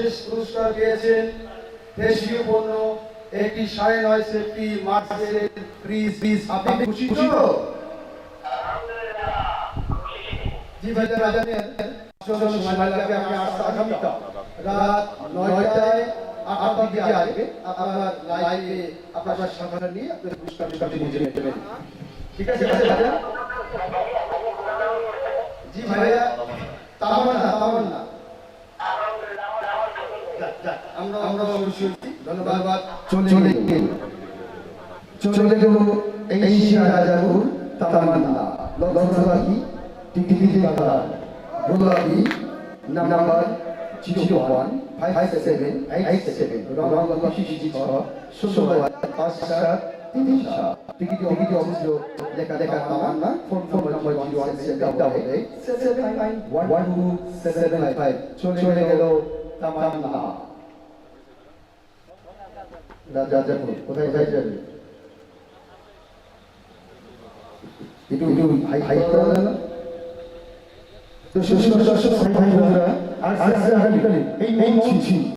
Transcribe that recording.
বিশেষ পুরস্কার পেয়েছেন দেশীয় পণ্য, একটি সাড়ে নয় সেফটি মার্চের ফ্রিজ ফ্রিজ আপনি খুশি তো? জি ভাই নেবেন। ঠিক আছে জি ভাইয়া তামান্না তামান্না যাক, যাক, আমরা আমরা হচ্ছি ধন্যবাদ। চলে গেল। চলে গেল এই রাজাপুর তামান্না। লক্ষণা কি? টিকিটি কালার গোলাপি number zero one five seven eight seven রং শিশি ছ ষোলো পাঁচ সাত তিন সাত টিকিটি টিকিটি অফিস লেখা লেখা, Tamanna. Phone phone number zero one seven double eight seven nine one two seven five চলে গেল তামান্না। রাজাপুর কোথায় যাই যাবে একটু একটু হাই হাই করা যায় না তো শেষ দর্শক ভাই বোনেরা আর আজ আগামীকালে এই এই